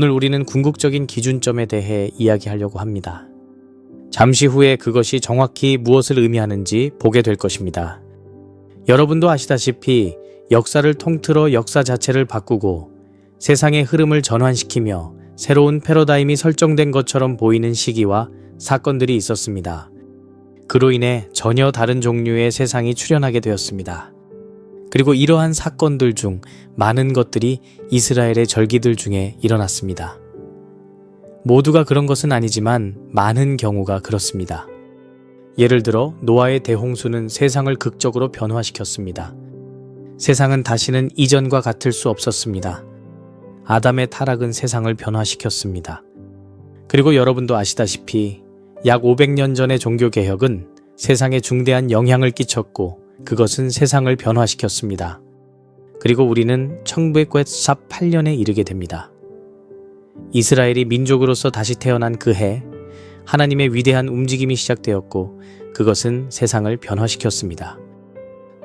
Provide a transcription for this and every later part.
오늘 우리는 궁극적인 기준점에 대해 이야기하려고 합니다. 잠시 후에 그것이 정확히 무엇을 의미하는지 보게 될 것입니다. 여러분도 아시다시피 역사를 통틀어 역사 자체를 바꾸고 세상의 흐름을 전환시키며 새로운 패러다임이 설정된 것처럼 보이는 시기와 사건들이 있었습니다. 그로 인해 전혀 다른 종류의 세상이 출현하게 되었습니다. 그리고 이러한 사건들 중 많은 것들이 이스라엘의 절기들 중에 일어났습니다. 모두가 그런 것은 아니지만 많은 경우가 그렇습니다. 예를 들어 노아의 대홍수는 세상을 극적으로 변화시켰습니다. 세상은 다시는 이전과 같을 수 없었습니다. 아담의 타락은 세상을 변화시켰습니다. 그리고 여러분도 아시다시피 약 500년 전의 종교개혁은 세상에 중대한 영향을 끼쳤고 그것은 세상을 변화시켰습니다. 그리고 우리는 1998년에 이르게 됩니다. 이스라엘이 민족으로서 다시 태어난 그 해, 하나님의 위대한 움직임이 시작되었고 그것은 세상을 변화시켰습니다.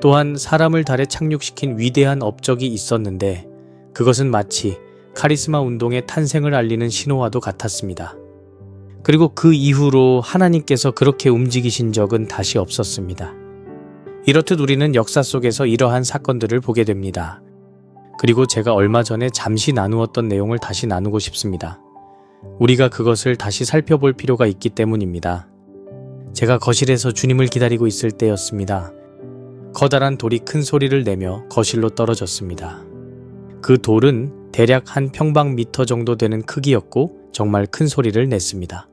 또한 사람을 달에 착륙시킨 위대한 업적이 있었는데 그것은 마치 카리스마 운동의 탄생을 알리는 신호와도 같았습니다. 그리고 그 이후로 하나님께서 그렇게 움직이신 적은 다시 없었습니다. 이렇듯 우리는 역사 속에서 이러한 사건들을 보게 됩니다. 그리고 제가 얼마 전에 잠시 나누었던 내용을 다시 나누고 싶습니다. 우리가 그것을 다시 살펴볼 필요가 있기 때문입니다. 제가 거실에서 주님을 기다리고 있을 때였습니다. 커다란 돌이 큰 소리를 내며 거실로 떨어졌습니다. 그 돌은 대략 한 평방미터 정도 되는 크기였고 정말 큰 소리를 냈습니다.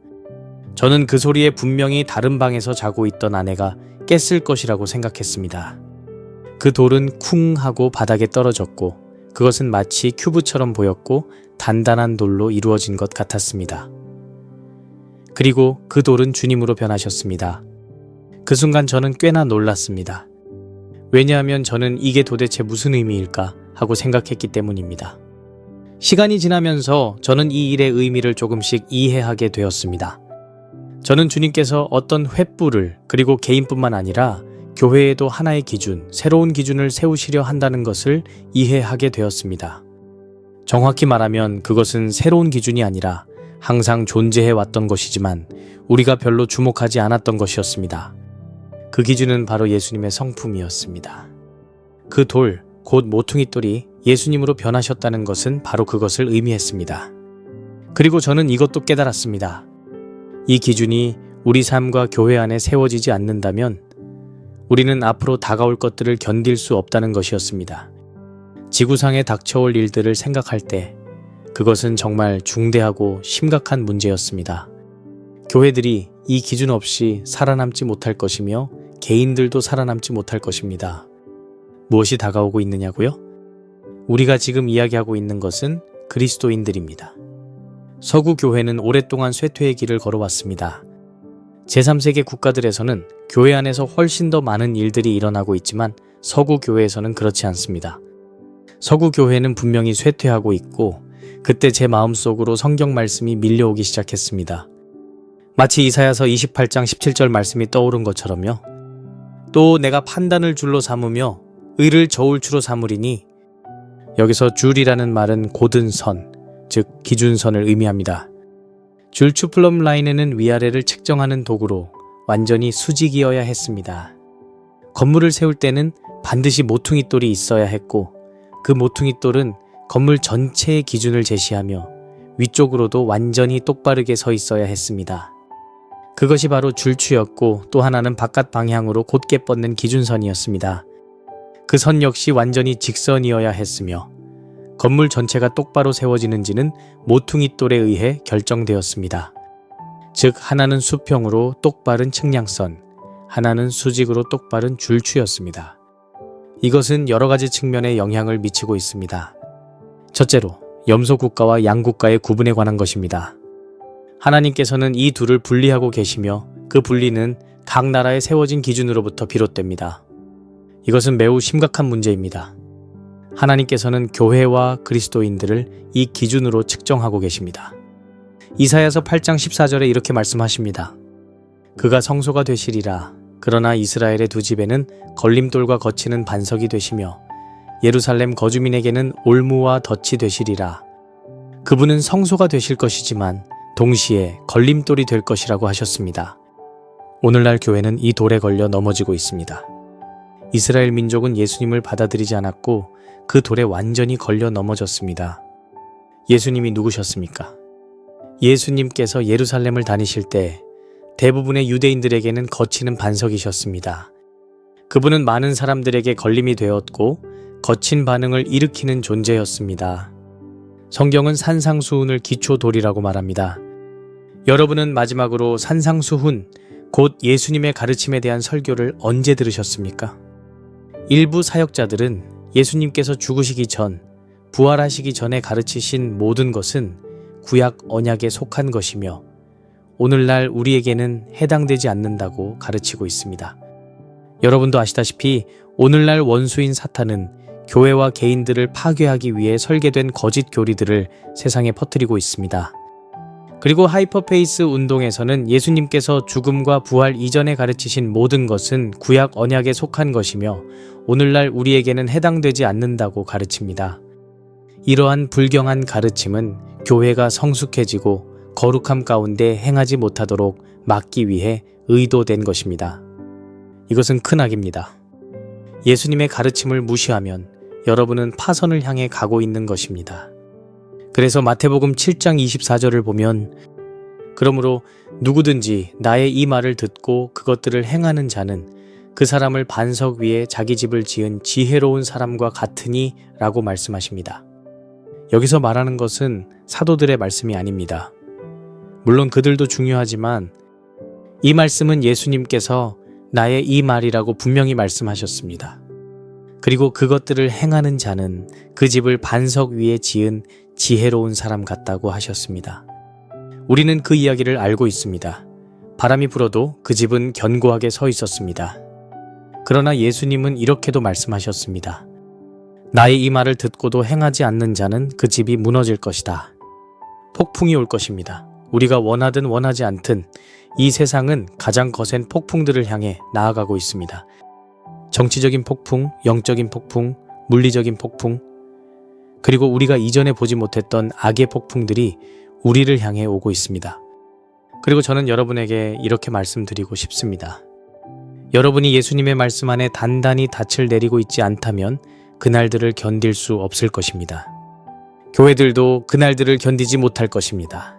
저는 그 소리에 분명히 다른 방에서 자고 있던 아내가 깼을 것이라고 생각했습니다. 그 돌은 쿵 하고 바닥에 떨어졌고 그것은 마치 큐브처럼 보였고 단단한 돌로 이루어진 것 같았습니다. 그리고 그 돌은 주님으로 변하셨습니다. 그 순간 저는 꽤나 놀랐습니다. 왜냐하면 저는 이게 도대체 무슨 의미일까 하고 생각했기 때문입니다. 시간이 지나면서 저는 이 일의 의미를 조금씩 이해하게 되었습니다. 저는 주님께서 어떤 횃불을 그리고 개인뿐만 아니라 교회에도 하나의 기준, 새로운 기준을 세우시려 한다는 것을 이해하게 되었습니다. 정확히 말하면 그것은 새로운 기준이 아니라 항상 존재해 왔던 것이지만 우리가 별로 주목하지 않았던 것이었습니다. 그 기준은 바로 예수님의 성품이었습니다. 그 돌, 곧 모퉁이 돌이 예수님으로 변하셨다는 것은 바로 그것을 의미했습니다. 그리고 저는 이것도 깨달았습니다. 이 기준이 우리 삶과 교회 안에 세워지지 않는다면 우리는 앞으로 다가올 것들을 견딜 수 없다는 것이었습니다. 지구상에 닥쳐올 일들을 생각할 때 그것은 정말 중대하고 심각한 문제였습니다. 교회들이 이 기준 없이 살아남지 못할 것이며 개인들도 살아남지 못할 것입니다. 무엇이 다가오고 있느냐고요? 우리가 지금 이야기하고 있는 것은 그리스도인들입니다. 서구 교회는 오랫동안 쇠퇴의 길을 걸어왔습니다. 제3세계 국가들에서는 교회 안에서 훨씬 더 많은 일들이 일어나고 있지만 서구 교회에서는 그렇지 않습니다. 서구 교회는 분명히 쇠퇴하고 있고 그때 제 마음속으로 성경 말씀이 밀려오기 시작했습니다. 마치 이사야서 28장 17절 말씀이 떠오른 것처럼요. 또 내가 판단을 줄로 삼으며 의를 저울추로 삼으리니 여기서 줄이라는 말은 고든 선, 즉 기준선을 의미합니다. 줄 추플럼 라인에는 위아래를 측정하는 도구로 완전히 수직이어야 했습니다. 건물을 세울 때는 반드시 모퉁이 돌이 있어야 했고 그 모퉁이 돌은 건물 전체의 기준을 제시하며 위쪽으로도 완전히 똑바르게 서 있어야 했습니다. 그것이 바로 줄추였고 또 하나는 바깥 방향으로 곧게 뻗는 기준선이었습니다. 그 선 역시 완전히 직선이어야 했으며 건물 전체가 똑바로 세워지는지는 모퉁이 돌에 의해 결정되었습니다. 즉 하나는 수평으로 똑바른 측량선, 하나는 수직으로 똑바른 줄추였습니다. 이것은 여러 가지 측면에 영향을 미치고 있습니다. 첫째로 염소 국가와 양 국가의 구분에 관한 것입니다. 하나님께서는 이 둘을 분리하고 계시며 그 분리는 각 나라에 세워진 기준으로부터 비롯됩니다. 이것은 매우 심각한 문제입니다. 하나님께서는 교회와 그리스도인들을 이 기준으로 측정하고 계십니다. 이사야서 8장 14절에 이렇게 말씀하십니다. 그가 성소가 되시리라. 그러나 이스라엘의 두 집에는 걸림돌과 거치는 반석이 되시며 예루살렘 거주민에게는 올무와 덫이 되시리라. 그 그분은 성소가 되실 것이지만 동시에 걸림돌이 될 것이라고 하셨습니다. 오늘날 교회는 이 돌에 걸려 넘어지고 있습니다. 이스라엘 민족은 예수님을 받아들이지 않았고 그 돌에 완전히 걸려 넘어졌습니다. 예수님이 누구셨습니까? 예수님께서 예루살렘을 다니실 때 대부분의 유대인들에게는 거치는 반석이셨습니다. 그분은 많은 사람들에게 걸림이 되었고 거친 반응을 일으키는 존재였습니다. 성경은 산상수훈을 기초돌이라고 말합니다. 여러분은 마지막으로 산상수훈, 곧 예수님의 가르침에 대한 설교를 언제 들으셨습니까? 일부 사역자들은 예수님께서 죽으시기 전, 부활하시기 전에 가르치신 모든 것은 구약 언약에 속한 것이며 오늘날 우리에게는 해당되지 않는다고 가르치고 있습니다. 여러분도 아시다시피 오늘날 원수인 사탄은 교회와 개인들을 파괴하기 위해 설계된 거짓 교리들을 세상에 퍼뜨리고 있습니다. 그리고 하이퍼페이스 운동에서는 예수님께서 죽음과 부활 이전에 가르치신 모든 것은 구약 언약에 속한 것이며 오늘날 우리에게는 해당되지 않는다고 가르칩니다. 이러한 불경한 가르침은 교회가 성숙해지고 거룩함 가운데 행하지 못하도록 막기 위해 의도된 것입니다. 이것은 큰 악입니다. 예수님의 가르침을 무시하면 여러분은 파선을 향해 가고 있는 것입니다. 그래서 마태복음 7장 24절을 보면 그러므로 누구든지 나의 이 말을 듣고 그것들을 행하는 자는 그 사람을 반석 위에 자기 집을 지은 지혜로운 사람과 같으니 라고 말씀하십니다. 여기서 말하는 것은 사도들의 말씀이 아닙니다. 물론 그들도 중요하지만 이 말씀은 예수님께서 나의 이 말이라고 분명히 말씀하셨습니다. 그리고 그것들을 행하는 자는 그 집을 반석 위에 지은 지혜로운 사람 같다고 하셨습니다. 우리는 그 이야기를 알고 있습니다. 바람이 불어도 그 집은 견고하게 서 있었습니다. 그러나 예수님은 이렇게도 말씀하셨습니다. 나의 이 말을 듣고도 행하지 않는 자는 그 집이 무너질 것이다. 폭풍이 올 것입니다. 우리가 원하든 원하지 않든 이 세상은 가장 거센 폭풍들을 향해 나아가고 있습니다. 정치적인 폭풍, 영적인 폭풍, 물리적인 폭풍, 그리고 우리가 이전에 보지 못했던 악의 폭풍들이 우리를 향해 오고 있습니다. 그리고 저는 여러분에게 이렇게 말씀드리고 싶습니다. 여러분이 예수님의 말씀 안에 단단히 닻을 내리고 있지 않다면 그날들을 견딜 수 없을 것입니다. 교회들도 그날들을 견디지 못할 것입니다.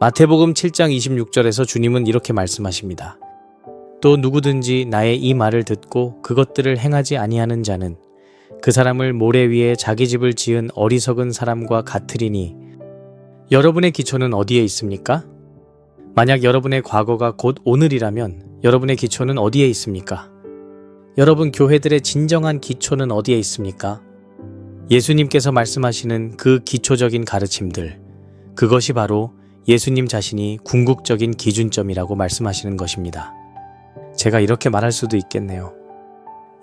마태복음 7장 26절에서 주님은 이렇게 말씀하십니다. 또 누구든지 나의 이 말을 듣고 그것들을 행하지 아니하는 자는 그 사람을 모래 위에 자기 집을 지은 어리석은 사람과 같으리니 여러분의 기초는 어디에 있습니까? 만약 여러분의 과거가 곧 오늘이라면 여러분의 기초는 어디에 있습니까? 여러분 교회들의 진정한 기초는 어디에 있습니까? 예수님께서 말씀하시는 그 기초적인 가르침들, 그것이 바로 예수님 자신이 궁극적인 기준점이라고 말씀하시는 것입니다. 제가 이렇게 말할 수도 있겠네요.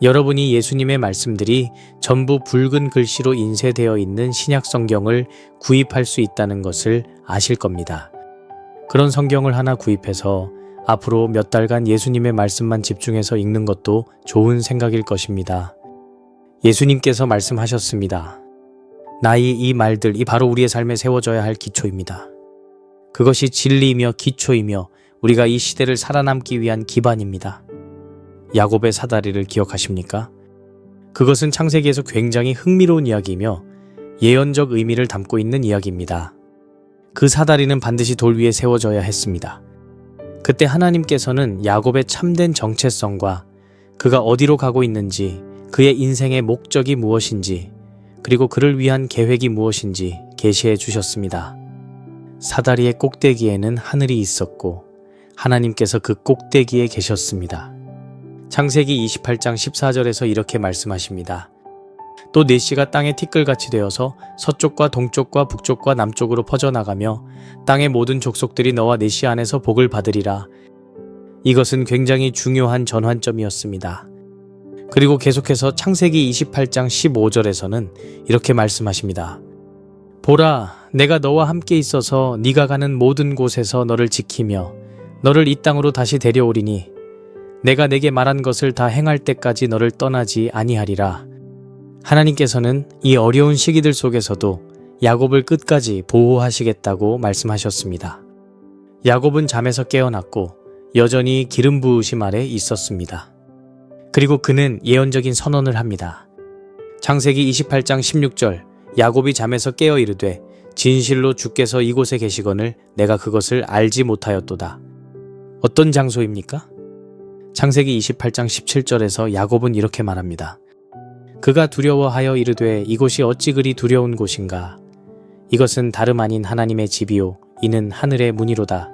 여러분이 예수님의 말씀들이 전부 붉은 글씨로 인쇄되어 있는 신약 성경을 구입할 수 있다는 것을 아실 겁니다. 그런 성경을 하나 구입해서 앞으로 몇 달간 예수님의 말씀만 집중해서 읽는 것도 좋은 생각일 것입니다. 예수님께서 말씀하셨습니다. 나의 이 말들 이 바로 우리의 삶에 세워져야 할 기초입니다. 그것이 진리이며 기초이며 우리가 이 시대를 살아남기 위한 기반입니다. 야곱의 사다리를 기억하십니까? 그것은 창세기에서 굉장히 흥미로운 이야기이며 예언적 의미를 담고 있는 이야기입니다. 그 사다리는 반드시 돌 위에 세워져야 했습니다. 그때 하나님께서는 야곱의 참된 정체성과 그가 어디로 가고 있는지, 그의 인생의 목적이 무엇인지, 그리고 그를 위한 계획이 무엇인지 계시해 주셨습니다. 사다리의 꼭대기에는 하늘이 있었고 하나님께서 그 꼭대기에 계셨습니다. 창세기 28장 14절에서 이렇게 말씀하십니다. 또 내시가 땅에 티끌같이 되어서 서쪽과 동쪽과 북쪽과 남쪽으로 퍼져나가며 땅의 모든 족속들이 너와 내시 안에서 복을 받으리라. 이것은 굉장히 중요한 전환점이었습니다. 그리고 계속해서 창세기 28장 15절에서는 이렇게 말씀하십니다. 보라, 내가 너와 함께 있어서 네가 가는 모든 곳에서 너를 지키며 너를 이 땅으로 다시 데려오리니 내가 내게 말한 것을 다 행할 때까지 너를 떠나지 아니하리라. 하나님께서는 이 어려운 시기들 속에서도 야곱을 끝까지 보호하시겠다고 말씀하셨습니다. 야곱은 잠에서 깨어났고 여전히 기름 부으심 아래 있었습니다. 그리고 그는 예언적인 선언을 합니다. 창세기 28장 16절 야곱이 잠에서 깨어 이르되 진실로 주께서 이곳에 계시거늘 내가 그것을 알지 못하였도다. 어떤 장소입니까? 창세기 28장 17절에서 야곱은 이렇게 말합니다. 그가 두려워하여 이르되 이곳이 어찌 그리 두려운 곳인가? 이것은 다름 아닌 하나님의 집이요 이는 하늘의 문이로다.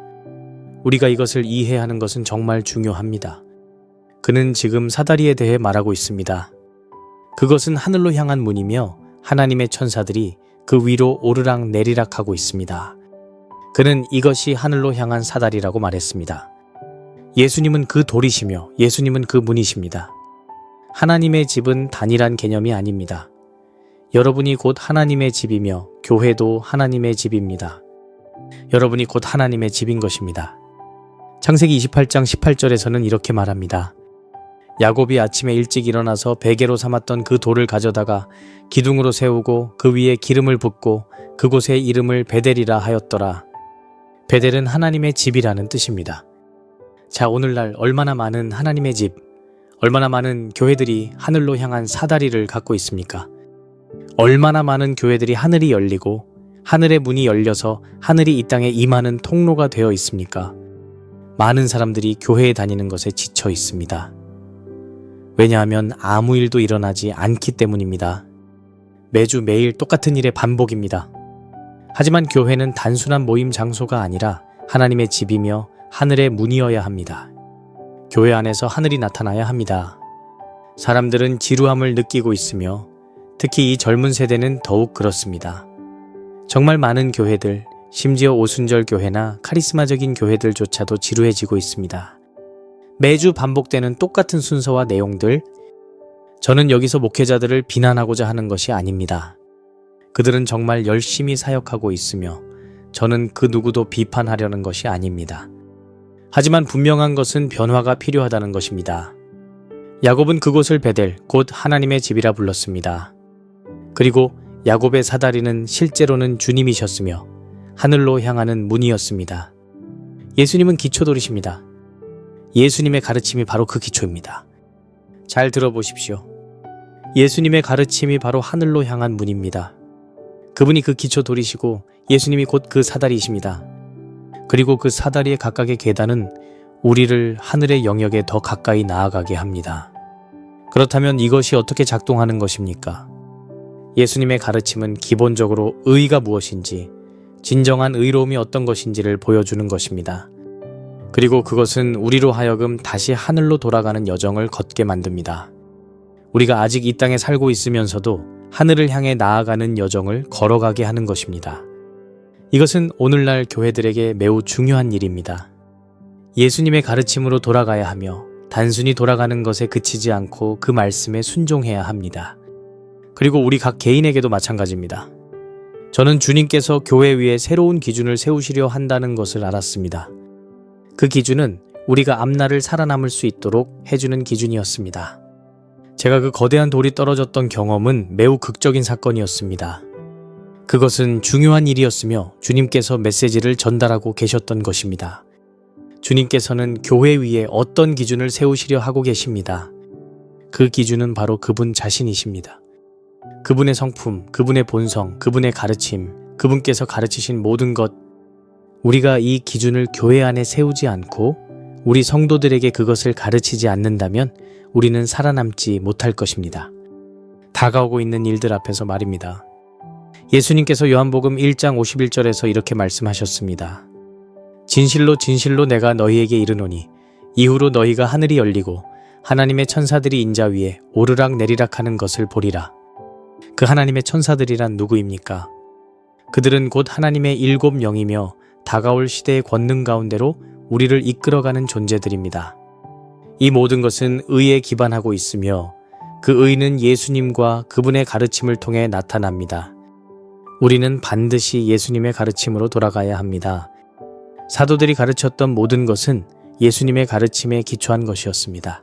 우리가 이것을 이해하는 것은 정말 중요합니다. 그는 지금 사다리에 대해 말하고 있습니다. 그것은 하늘로 향한 문이며 하나님의 천사들이 그 위로 오르락 내리락 하고 있습니다. 그는 이것이 하늘로 향한 사다리라고 말했습니다. 예수님은 그 돌이시며 예수님은 그 문이십니다. 하나님의 집은 단일한 개념이 아닙니다. 여러분이 곧 하나님의 집이며 교회도 하나님의 집입니다. 여러분이 곧 하나님의 집인 것입니다. 창세기 28장 18절에서는 이렇게 말합니다. 야곱이 아침에 일찍 일어나서 베개로 삼았던 그 돌을 가져다가 기둥으로 세우고 그 위에 기름을 붓고 그곳의 이름을 베델이라 하였더라. 베델은 하나님의 집이라는 뜻입니다. 자, 오늘날 얼마나 많은 하나님의 집, 얼마나 많은 교회들이 하늘로 향한 사다리를 갖고 있습니까? 얼마나 많은 교회들이 하늘이 열리고 하늘의 문이 열려서 하늘이 이 땅에 임하는 통로가 되어 있습니까? 많은 사람들이 교회에 다니는 것에 지쳐 있습니다. 왜냐하면 아무 일도 일어나지 않기 때문입니다. 매주 매일 똑같은 일의 반복입니다. 하지만 교회는 단순한 모임 장소가 아니라 하나님의 집이며 하늘의 문이어야 합니다. 교회 안에서 하늘이 나타나야 합니다. 사람들은 지루함을 느끼고 있으며 특히 이 젊은 세대는 더욱 그렇습니다. 정말 많은 교회들, 심지어 오순절 교회나 카리스마적인 교회들조차도 지루해지고 있습니다. 매주 반복되는 똑같은 순서와 내용들, 저는 여기서 목회자들을 비난하고자 하는 것이 아닙니다. 그들은 정말 열심히 사역하고 있으며 저는 그 누구도 비판하려는 것이 아닙니다. 하지만 분명한 것은 변화가 필요하다는 것입니다. 야곱은 그곳을 베델, 곧 하나님의 집이라 불렀습니다. 그리고 야곱의 사다리는 실제로는 주님이셨으며 하늘로 향하는 문이었습니다. 예수님은 기초돌이십니다. 예수님의 가르침이 바로 그 기초입니다. 잘 들어보십시오. 예수님의 가르침이 바로 하늘로 향한 문입니다. 그분이 그 기초 돌이시고 예수님이 곧 그 사다리이십니다. 그리고 그 사다리의 각각의 계단은 우리를 하늘의 영역에 더 가까이 나아가게 합니다. 그렇다면 이것이 어떻게 작동하는 것입니까? 예수님의 가르침은 기본적으로 의가 무엇인지, 진정한 의로움이 어떤 것인지를 보여주는 것입니다. 그리고 그것은 우리로 하여금 다시 하늘로 돌아가는 여정을 걷게 만듭니다. 우리가 아직 이 땅에 살고 있으면서도 하늘을 향해 나아가는 여정을 걸어가게 하는 것입니다. 이것은 오늘날 교회들에게 매우 중요한 일입니다. 예수님의 가르침으로 돌아가야 하며 단순히 돌아가는 것에 그치지 않고 그 말씀에 순종해야 합니다. 그리고 우리 각 개인에게도 마찬가지입니다. 저는 주님께서 교회 위에 새로운 기준을 세우시려 한다는 것을 알았습니다. 그 기준은 우리가 앞날을 살아남을 수 있도록 해주는 기준이었습니다. 제가 그 거대한 돌이 떨어졌던 경험은 매우 극적인 사건이었습니다. 그것은 중요한 일이었으며 주님께서 메시지를 전달하고 계셨던 것입니다. 주님께서는 교회 위에 어떤 기준을 세우시려 하고 계십니다. 그 기준은 바로 그분 자신이십니다. 그분의 성품, 그분의 본성, 그분의 가르침, 그분께서 가르치신 모든 것, 우리가 이 기준을 교회 안에 세우지 않고 우리 성도들에게 그것을 가르치지 않는다면 우리는 살아남지 못할 것입니다. 다가오고 있는 일들 앞에서 말입니다. 예수님께서 요한복음 1장 51절에서 이렇게 말씀하셨습니다. 진실로 진실로 내가 너희에게 이르노니 이후로 너희가 하늘이 열리고 하나님의 천사들이 인자 위에 오르락 내리락 하는 것을 보리라. 그 하나님의 천사들이란 누구입니까? 그들은 곧 하나님의 일곱 영이며 다가올 시대의 권능 가운데로 우리를 이끌어가는 존재들입니다. 이 모든 것은 의에 기반하고 있으며 그 의는 예수님과 그분의 가르침을 통해 나타납니다. 우리는 반드시 예수님의 가르침으로 돌아가야 합니다. 사도들이 가르쳤던 모든 것은 예수님의 가르침에 기초한 것이었습니다.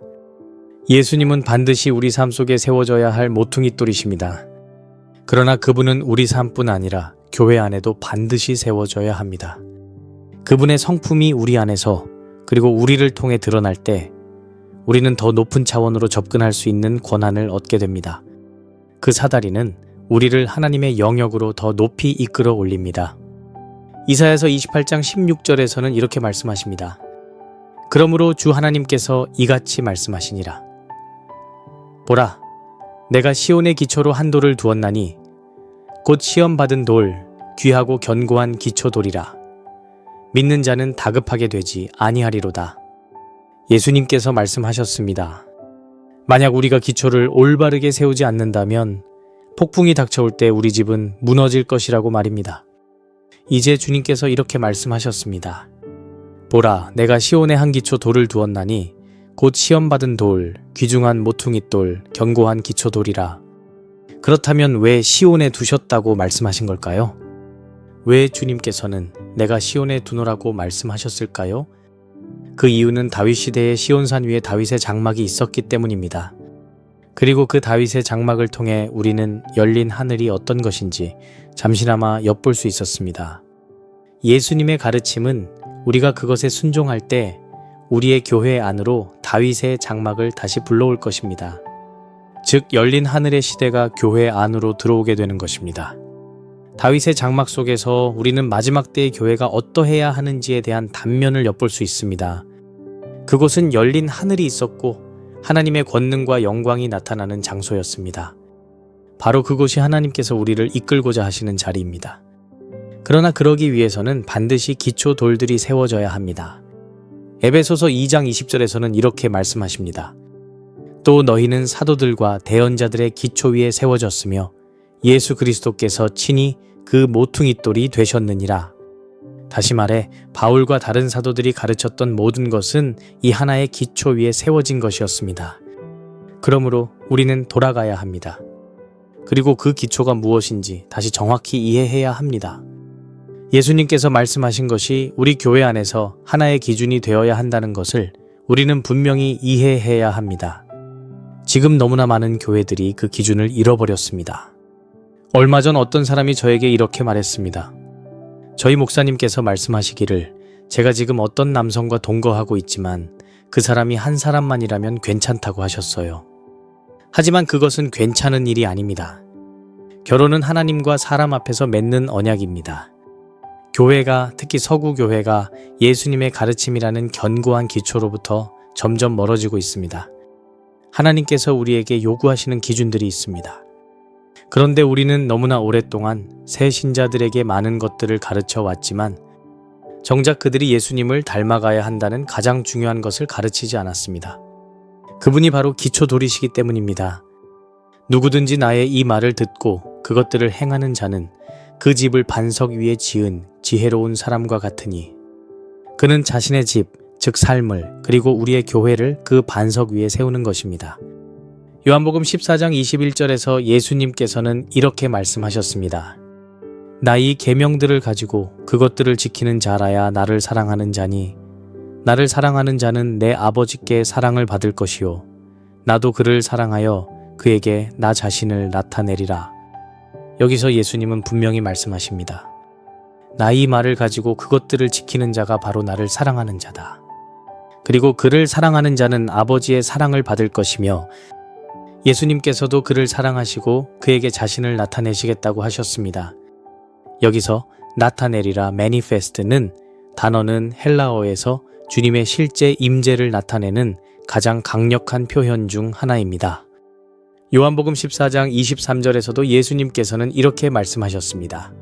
예수님은 반드시 우리 삶 속에 세워져야 할 모퉁이 돌이십니다. 그러나 그분은 우리 삶뿐 아니라 교회 안에도 반드시 세워져야 합니다. 그분의 성품이 우리 안에서 그리고 우리를 통해 드러날 때 우리는 더 높은 차원으로 접근할 수 있는 권한을 얻게 됩니다. 그 사다리는 우리를 하나님의 영역으로 더 높이 이끌어 올립니다. 이사야서 28장 16절에서는 이렇게 말씀하십니다. 그러므로 주 하나님께서 이같이 말씀하시니라. 보라, 내가 시온의 기초로 한 돌을 두었나니 곧 시험 받은 돌, 귀하고 견고한 기초 돌이라. 믿는 자는 다급하게 되지 아니하리로다. 예수님께서 말씀하셨습니다. 만약 우리가 기초를 올바르게 세우지 않는다면 폭풍이 닥쳐올 때 우리 집은 무너질 것이라고 말입니다. 이제 주님께서 이렇게 말씀하셨습니다. 보라, 내가 시온에 한 기초 돌을 두었나니 곧 시험받은 돌, 귀중한 모퉁이 돌, 견고한 기초 돌이라. 그렇다면 왜 시온에 두셨다고 말씀하신 걸까요? 왜 주님께서는 내가 시온에 두노라고 말씀하셨을까요? 그 이유는 다윗 시대의 시온산 위에 다윗의 장막이 있었기 때문입니다. 그리고 그 다윗의 장막을 통해 우리는 열린 하늘이 어떤 것인지 잠시나마 엿볼 수 있었습니다. 예수님의 가르침은 우리가 그것에 순종할 때 우리의 교회 안으로 다윗의 장막을 다시 불러올 것입니다. 즉, 열린 하늘의 시대가 교회 안으로 들어오게 되는 것입니다. 다윗의 장막 속에서 우리는 마지막 때의 교회가 어떠해야 하는지에 대한 단면을 엿볼 수 있습니다. 그곳은 열린 하늘이 있었고 하나님의 권능과 영광이 나타나는 장소였습니다. 바로 그곳이 하나님께서 우리를 이끌고자 하시는 자리입니다. 그러나 그러기 위해서는 반드시 기초 돌들이 세워져야 합니다. 에베소서 2장 20절에서는 이렇게 말씀하십니다. 또 너희는 사도들과 대언자들의 기초 위에 세워졌으며 예수 그리스도께서 친히 그 모퉁이 돌이 되셨느니라. 다시 말해 바울과 다른 사도들이 가르쳤던 모든 것은 이 하나의 기초 위에 세워진 것이었습니다. 그러므로 우리는 돌아가야 합니다. 그리고 그 기초가 무엇인지 다시 정확히 이해해야 합니다. 예수님께서 말씀하신 것이 우리 교회 안에서 하나의 기준이 되어야 한다는 것을 우리는 분명히 이해해야 합니다. 지금 너무나 많은 교회들이 그 기준을 잃어버렸습니다. 얼마 전 어떤 사람이 저에게 이렇게 말했습니다. 저희 목사님께서 말씀하시기를 제가 지금 어떤 남성과 동거하고 있지만 그 사람이 한 사람만이라면 괜찮다고 하셨어요. 하지만 그것은 괜찮은 일이 아닙니다. 결혼은 하나님과 사람 앞에서 맺는 언약입니다. 교회가 특히 서구 교회가 예수님의 가르침이라는 견고한 기초로부터 점점 멀어지고 있습니다. 하나님께서 우리에게 요구하시는 기준들이 있습니다. 그런데 우리는 너무나 오랫동안 새 신자들에게 많은 것들을 가르쳐 왔지만 정작 그들이 예수님을 닮아가야 한다는 가장 중요한 것을 가르치지 않았습니다. 그분이 바로 기초 돌이시기 때문입니다. 누구든지 나의 이 말을 듣고 그것들을 행하는 자는 그 집을 반석 위에 지은 지혜로운 사람과 같으니 그는 자신의 집, 즉 삶을 그리고 우리의 교회를 그 반석 위에 세우는 것입니다. 요한복음 14장 21절에서 예수님께서는 이렇게 말씀하셨습니다. 나이 계명들을 가지고 그것들을 지키는 자라야 나를 사랑하는 자니 나를 사랑하는 자는 내 아버지께 사랑을 받을 것이요 나도 그를 사랑하여 그에게 나 자신을 나타내리라. 여기서 예수님은 분명히 말씀하십니다. 나이 말을 가지고 그것들을 지키는 자가 바로 나를 사랑하는 자다. 그리고 그를 사랑하는 자는 아버지의 사랑을 받을 것이며 예수님께서도 그를 사랑하시고 그에게 자신을 나타내시겠다고 하셨습니다. 여기서 나타내리라 매니페스트는 단어는 헬라어에서 주님의 실제 임재를 나타내는 가장 강력한 표현 중 하나입니다. 요한복음 14장 23절에서도 예수님께서는 이렇게 말씀하셨습니다.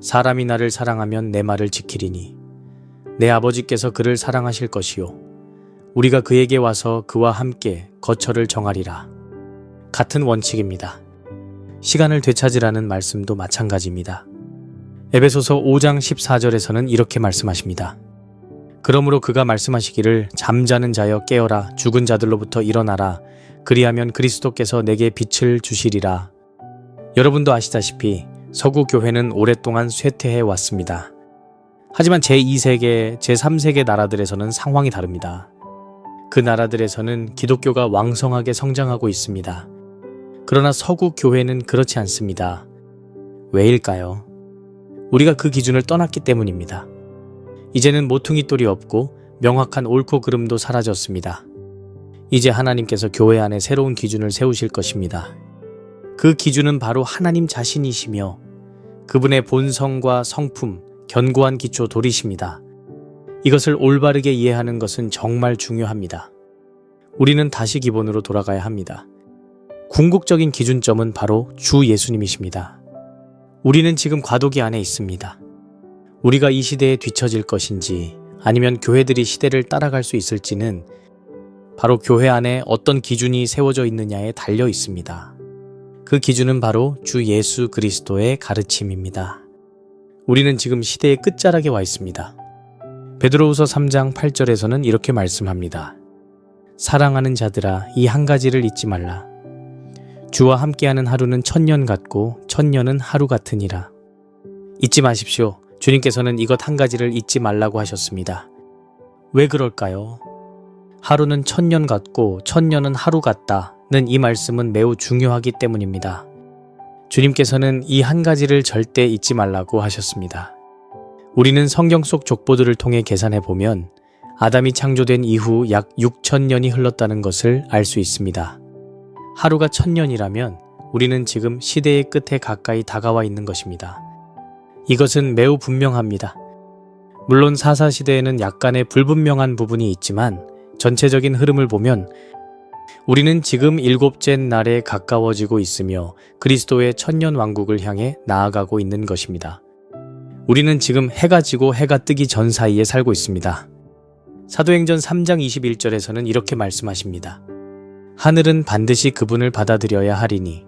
사람이 나를 사랑하면 내 말을 지키리니 내 아버지께서 그를 사랑하실 것이요 우리가 그에게 와서 그와 함께 거처를 정하리라. 같은 원칙입니다. 시간을 되찾으라는 말씀도 마찬가지입니다. 에베소서 5장 14절에서는 이렇게 말씀하십니다. 그러므로 그가 말씀하시기를 잠자는 자여 깨어라 죽은 자들로부터 일어나라 그리하면 그리스도께서 내게 빛을 주시리라. 여러분도 아시다시피 서구 교회는 오랫동안 쇠퇴해 왔습니다. 하지만 제2세계, 제3세계 나라들에서는 상황이 다릅니다. 그 나라들에서는 기독교가 왕성하게 성장하고 있습니다. 그러나 서구 교회는 그렇지 않습니다. 왜일까요? 우리가 그 기준을 떠났기 때문입니다. 이제는 모퉁이 똘이 없고 명확한 옳고 그름도 사라졌습니다. 이제 하나님께서 교회 안에 새로운 기준을 세우실 것입니다. 그 기준은 바로 하나님 자신이시며 그분의 본성과 성품, 견고한 기초 돌이십니다. 이것을 올바르게 이해하는 것은 정말 중요합니다. 우리는 다시 기본으로 돌아가야 합니다. 궁극적인 기준점은 바로 주 예수님이십니다. 우리는 지금 과도기 안에 있습니다. 우리가 이 시대에 뒤처질 것인지 아니면 교회들이 시대를 따라갈 수 있을지는 바로 교회 안에 어떤 기준이 세워져 있느냐에 달려 있습니다. 그 기준은 바로 주 예수 그리스도의 가르침입니다. 우리는 지금 시대의 끝자락에 와 있습니다. 베드로후서 3장 8절에서는 이렇게 말씀합니다. 사랑하는 자들아 이 한 가지를 잊지 말라. 주와 함께하는 하루는 천년 같고 천년은 하루 같으니라. 잊지 마십시오. 주님께서는 이것 한 가지를 잊지 말라고 하셨습니다. 왜 그럴까요? 하루는 천년 같고 천년은 하루 같다는 이 말씀은 매우 중요하기 때문입니다. 주님께서는 이 한 가지를 절대 잊지 말라고 하셨습니다. 우리는 성경 속 족보들을 통해 계산해 보면 아담이 창조된 이후 약 6천 년이 흘렀다는 것을 알 수 있습니다. 하루가 천년이라면 우리는 지금 시대의 끝에 가까이 다가와 있는 것입니다. 이것은 매우 분명합니다. 물론 사사시대에는 약간의 불분명한 부분이 있지만 전체적인 흐름을 보면 우리는 지금 일곱째 날에 가까워지고 있으며 그리스도의 천년 왕국을 향해 나아가고 있는 것입니다. 우리는 지금 해가 지고 해가 뜨기 전 사이에 살고 있습니다. 사도행전 3장 21절에서는 이렇게 말씀하십니다. 하늘은 반드시 그분을 받아들여야 하리니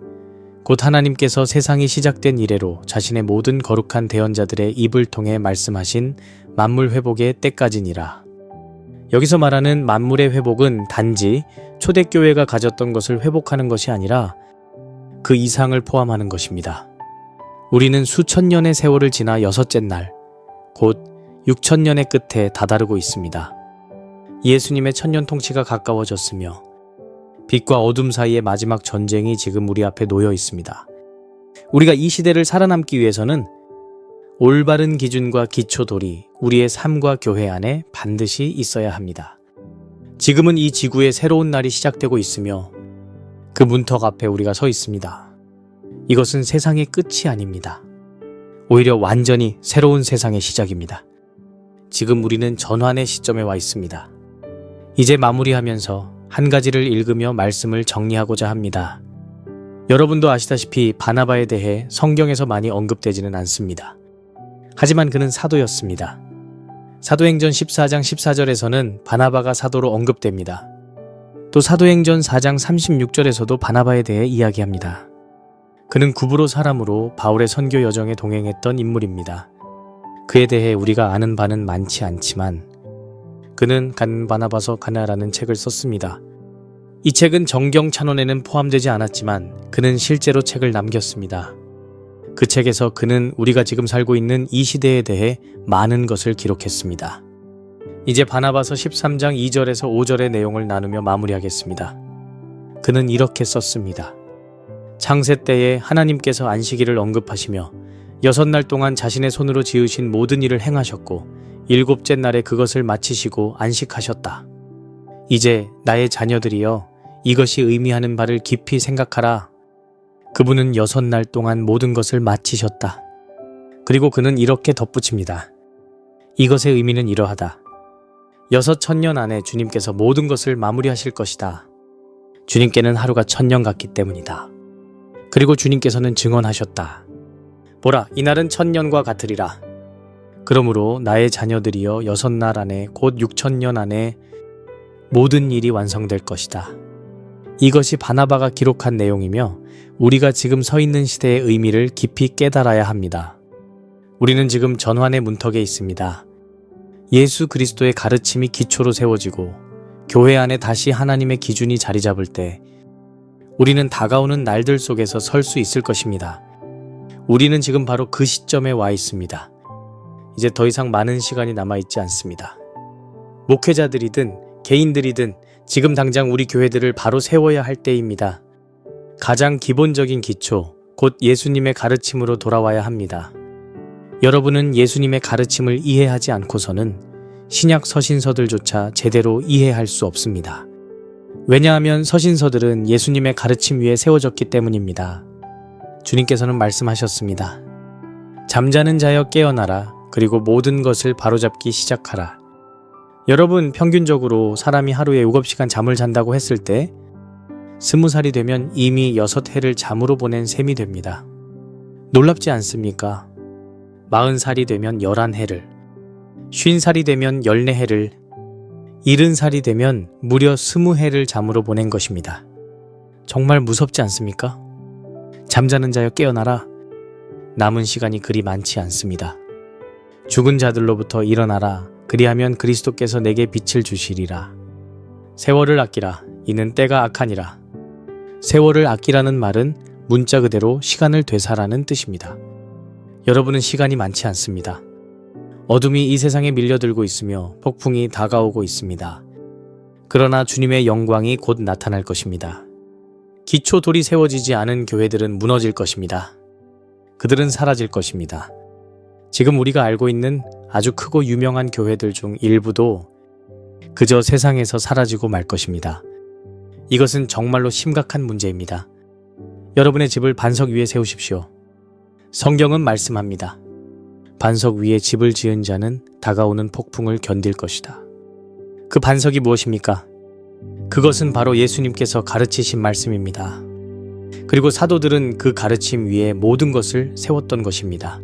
곧 하나님께서 세상이 시작된 이래로 자신의 모든 거룩한 대언자들의 입을 통해 말씀하신 만물 회복의 때까지니라. 여기서 말하는 만물의 회복은 단지 초대교회가 가졌던 것을 회복하는 것이 아니라 그 이상을 포함하는 것입니다. 우리는 수천 년의 세월을 지나 여섯째 날, 곧 6천 년의 끝에 다다르고 있습니다. 예수님의 천년 통치가 가까워졌으며 빛과 어둠 사이의 마지막 전쟁이 지금 우리 앞에 놓여 있습니다. 우리가 이 시대를 살아남기 위해서는 올바른 기준과 기초돌이 우리의 삶과 교회 안에 반드시 있어야 합니다. 지금은 이 지구의 새로운 날이 시작되고 있으며 그 문턱 앞에 우리가 서 있습니다. 이것은 세상의 끝이 아닙니다. 오히려 완전히 새로운 세상의 시작입니다. 지금 우리는 전환의 시점에 와 있습니다. 이제 마무리하면서 한 가지를 읽으며 말씀을 정리하고자 합니다. 여러분도 아시다시피 바나바에 대해 성경에서 많이 언급되지는 않습니다. 하지만 그는 사도였습니다. 사도행전 14장 14절에서는 바나바가 사도로 언급됩니다. 또 사도행전 4장 36절에서도 바나바에 대해 이야기합니다. 그는 구브로 사람으로 바울의 선교 여정에 동행했던 인물입니다. 그에 대해 우리가 아는 바는 많지 않지만 그는 간 바나바서 가나라는 책을 썼습니다. 이 책은 정경 찬원에는 포함되지 않았지만 그는 실제로 책을 남겼습니다. 그 책에서 그는 우리가 지금 살고 있는 이 시대에 대해 많은 것을 기록했습니다. 이제 바나바서 13장 2절에서 5절의 내용을 나누며 마무리하겠습니다. 그는 이렇게 썼습니다. 창세 때에 하나님께서 안식일을 언급하시며 여섯 날 동안 자신의 손으로 지으신 모든 일을 행하셨고 일곱째 날에 그것을 마치시고 안식하셨다. 이제 나의 자녀들이여 이것이 의미하는 바를 깊이 생각하라. 그분은 여섯 날 동안 모든 것을 마치셨다. 그리고 그는 이렇게 덧붙입니다. 이것의 의미는 이러하다. 여섯 천년 안에 주님께서 모든 것을 마무리하실 것이다. 주님께는 하루가 천년 같기 때문이다. 그리고 주님께서는 증언하셨다. 보라, 이날은 천년과 같으리라. 그러므로 나의 자녀들이여 여섯 날 안에 곧 육천 년 안에 모든 일이 완성될 것이다. 이것이 바나바가 기록한 내용이며 우리가 지금 서 있는 시대의 의미를 깊이 깨달아야 합니다. 우리는 지금 전환의 문턱에 있습니다. 예수 그리스도의 가르침이 기초로 세워지고 교회 안에 다시 하나님의 기준이 자리 잡을 때 우리는 다가오는 날들 속에서 설 수 있을 것입니다. 우리는 지금 바로 그 시점에 와 있습니다. 이제 더 이상 많은 시간이 남아있지 않습니다. 목회자들이든 개인들이든 지금 당장 우리 교회들을 바로 세워야 할 때입니다. 가장 기본적인 기초, 곧 예수님의 가르침으로 돌아와야 합니다. 여러분은 예수님의 가르침을 이해하지 않고서는 신약 서신서들조차 제대로 이해할 수 없습니다. 왜냐하면 서신서들은 예수님의 가르침 위에 세워졌기 때문입니다. 주님께서는 말씀하셨습니다. 잠자는 자여 깨어나라. 그리고 모든 것을 바로잡기 시작하라. 여러분, 평균적으로 사람이 하루에 7시간 잠을 잔다고 했을 때, 스무 살이 되면 이미 여섯 해를 잠으로 보낸 셈이 됩니다. 놀랍지 않습니까? 마흔 살이 되면 열한 해를, 쉰 살이 되면 열네 해를, 일흔 살이 되면 무려 스무 해를 잠으로 보낸 것입니다. 정말 무섭지 않습니까? 잠자는 자여 깨어나라. 남은 시간이 그리 많지 않습니다. 죽은 자들로부터 일어나라. 그리하면 그리스도께서 내게 빛을 주시리라. 세월을 아끼라. 이는 때가 악하니라. 세월을 아끼라는 말은 문자 그대로 시간을 되살아는 뜻입니다. 여러분은 시간이 많지 않습니다. 어둠이 이 세상에 밀려들고 있으며 폭풍이 다가오고 있습니다. 그러나 주님의 영광이 곧 나타날 것입니다. 기초돌이 세워지지 않은 교회들은 무너질 것입니다. 그들은 사라질 것입니다. 지금 우리가 알고 있는 아주 크고 유명한 교회들 중 일부도 그저 세상에서 사라지고 말 것입니다. 이것은 정말로 심각한 문제입니다. 여러분의 집을 반석 위에 세우십시오. 성경은 말씀합니다. 반석 위에 집을 지은 자는 다가오는 폭풍을 견딜 것이다. 그 반석이 무엇입니까? 그것은 바로 예수님께서 가르치신 말씀입니다. 그리고 사도들은 그 가르침 위에 모든 것을 세웠던 것입니다.